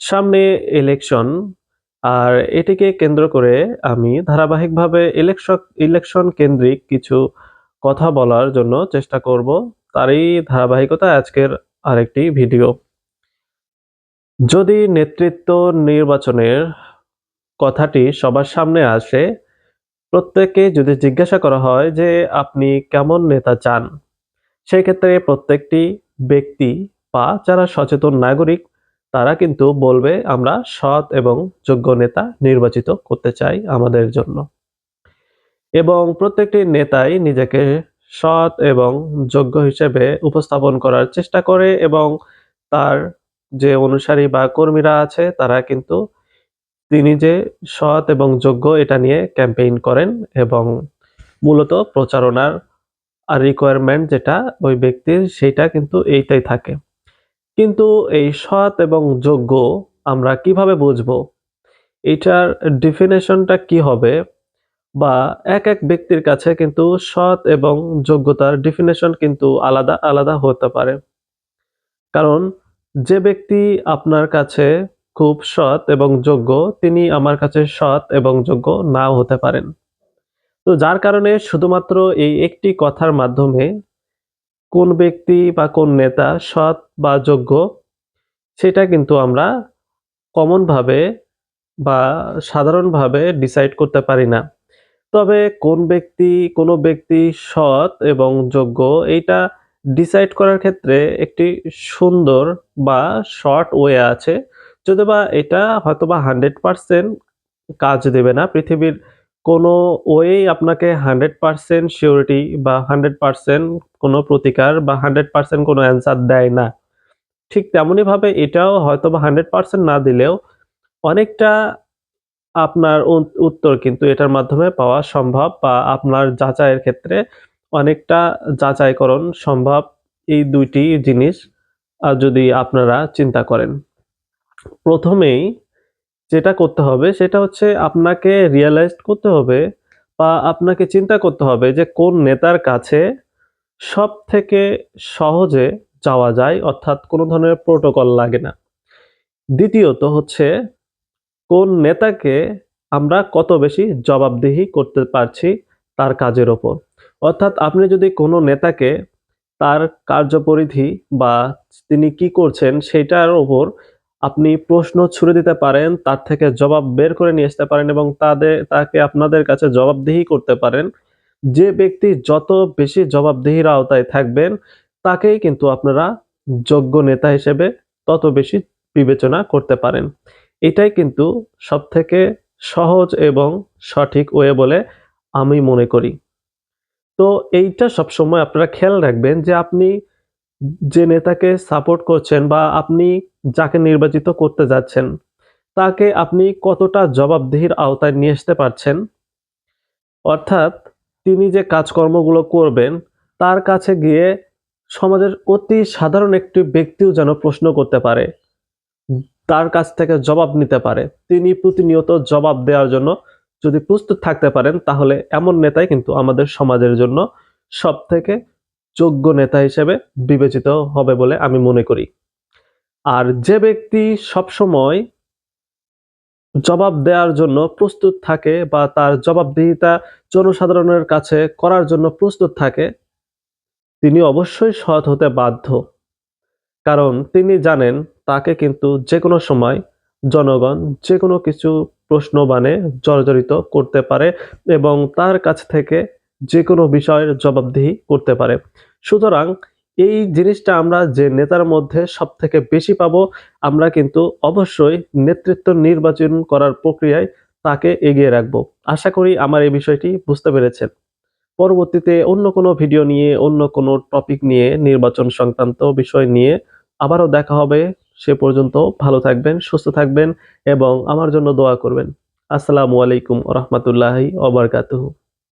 সামনে ইলেকশন আর এটিকে কেন্দ্র করে আমি ধারাবাহিকভাবে ইলেকশন ইলেকশন কেন্দ্রিক কিছু কথা বলার জন্য চেষ্টা করব। তারই ধারাবাহিকতা আজকের আরেকটি ভিডিও যদি নেতৃত্ব নির্বাচনের কথাটি সবার সামনে আসে, প্রত্যেককে যদি জিজ্ঞাসা করা হয় যে আপনি কেমন নেতা চান সেই ক্ষেত্রে প্রত্যেকটি ব্যক্তি বা যারা সচেতন নাগরিক তারা কিন্তু বলবে, আমরা সৎ এবং যোগ্য নেতা নির্বাচিত করতে চাই আমাদের জন্য। এবং প্রত্যেকটি নেতাই নিজেকে সৎ এবং যোগ্য হিসেবে উপস্থাপন করার চেষ্টা করে এবং তার যে অনুসারী বা কর্মীরা আছে, তারা কিন্তু তিনি যে সৎ এবং যোগ্য এটা নিয়ে ক্যাম্পেইন করেন এবং মূলত প্রচারণার আর রিকোয়ারমেন্ট যেটা ওই ব্যক্তির সেইটা কিন্তু এইটাই থাকে। কিন্তু এই সৎ এবং যোগ্য আমরা কীভাবে বুঝব? এটার ডিফিনেশনটা কি হবে? বা এক এক ব্যক্তির কাছে কিন্তু সৎ এবং যোগ্যতার ডিফিনেশন কিন্তু আলাদা আলাদা হতে পারে। কারণ যে ব্যক্তি আপনার কাছে খুব সৎ এবং যোগ্য, তিনি আমার কাছে সৎ এবং যোগ্য নাও হতে পারেন। তো যার কারণে শুধুমাত্র এই একটি কথার মাধ্যমে কোন ব্যক্তি বা কোন নেতা সৎ বা যোগ্য, সেটা কিন্তু আমরা কমনভাবে বা সাধারণভাবে ডিসাইড করতে পারি না। তবে কোন ব্যক্তি, কোনো ব্যক্তি সৎ এবং যোগ্য, এইটা ডিসাইড করার ক্ষেত্রে একটি সুন্দর বা শর্ট ওয়ে আছে। যদি বা এটা হয়তো বা হান্ড্রেড পারসেন্ট কাজ দেবে না, পৃথিবীর কোনো ওয়েই আপনাকে হান্ড্রেড পারসেন্ট সিওরিটি বা হান্ড্রেড পারসেন্ট কোনো প্রতিকার বা হান্ড্রেড পারসেন্ট কোনো অ্যান্সার দেয় না। ঠিক তেমনইভাবে এটাও হয়তো বা হান্ড্রেড পারসেন্ট না দিলেও অনেকটা আপনার উত- উত্তর কিন্তু এটার মাধ্যমে পাওয়া সম্ভব বা আপনার যাচাইয়ের ক্ষেত্রে অনেকটা যাচাইকরণ সম্ভব এই দুইটি জিনিস যদি আপনারা চিন্তা করেন। প্রথমেই যেটা করতে হবে সেটা হচ্ছে আপনাকে রিয়েলাইজ করতে হবে বা আপনাকে চিন্তা করতে হবে যে কোন নেতার কাছে সব থেকে সহজে যাওয়া যায়, অর্থাৎ কোনো ধরনের প্রোটোকল লাগে না। দ্বিতীয়ত হচ্ছে কোন নেতাকে আমরা কত বেশি জবাবদিহি করতে পারছি তার কাজের ওপর। অর্থাৎ আপনি যদি কোনো নেতাকে তার কার্যপরিধি বা তিনি কি করছেন সেটার ওপর আপনি প্রশ্ন ছুড়ে দিতে পারেন, তার থেকে জবাব বের করে নিয়ে আসতে পারেন এবং তাদের, তাকে আপনাদের কাছে জবাবদিহি করতে পারেন। যে ব্যক্তি যত বেশি জবাবদিহির আওতায় থাকবেন, তাকেই কিন্তু আপনারা যোগ্য নেতা হিসেবে তত বেশি বিবেচনা করতে পারেন। এটাই কিন্তু সবথেকে সহজ এবং সঠিক ওয়ে বলে আমি মনে করি। তো এইটা সবসময় আপনারা খেয়াল রাখবেন যে আপনি যে নেতাকে সাপোর্ট করছেন বা আপনি যাকে নির্বাচিত করতে যাচ্ছেন, তাকে আপনি কতটা জবাবদিহির আওতায় নিয়ে আসতে পারছেন? অর্থাৎ তিনি যে কাজকর্মগুলো করবেন, তার কাছে গিয়ে সমাজের অতি সাধারণ একটি ব্যক্তিও যেন প্রশ্ন করতে পারে, তার কাছ থেকে জবাব নিতে পারে। তিনি প্রতিনিয়ত জবাব দেওয়ার জন্য যদি প্রস্তুত থাকতে পারেন, তাহলে এমন নেতাই কিন্তু আমাদের সমাজের জন্য সব থেকে যোগ্য নেতা হিসেবে বিবেচিত হবে বলে আমি মনে করি। আর যে ব্যক্তি সবসময় জবাব দেওয়ার জন্য প্রস্তুত থাকে বা তার জবাবদিহিতা জনসাধারণের কাছে করার জন্য প্রস্তুত থাকে, তিনি অবশ্যই সৎ হতে বাধ্য। কারণ তিনি জানেন তাকে কিন্তু যে কোনো সময় জনগণ যে কোনো কিছু প্রশ্ন বানে জর্জরিত করতে পারে এবং তার কাছ থেকে যে কোনো বিষয়ের জবাবদিহি করতে পারে। সুতরাং এই জিনিসটা আমরা যে নেতার মধ্যে সব থেকে বেশি পাবো, আমরা কিন্তু অবশ্যই নেতৃত্ব নির্বাচন করার প্রক্রিয়ায় তাকে এগিয়ে রাখব। আশা করি আমার এই বিষয়টি বুঝতে পেরেছেন। পরবর্তীতে অন্য কোনো ভিডিও নিয়ে, অন্য কোনো টপিক নিয়ে, নির্বাচন সংক্রান্ত বিষয় নিয়ে আবারও দেখা হবে। সে পর্যন্ত ভালো থাকবেন, সুস্থ থাকবেন এবং আমার জন্য দোয়া করবেন। আসসালামু আলাইকুম রহমতুল্লাহি ওবরকাতুহু।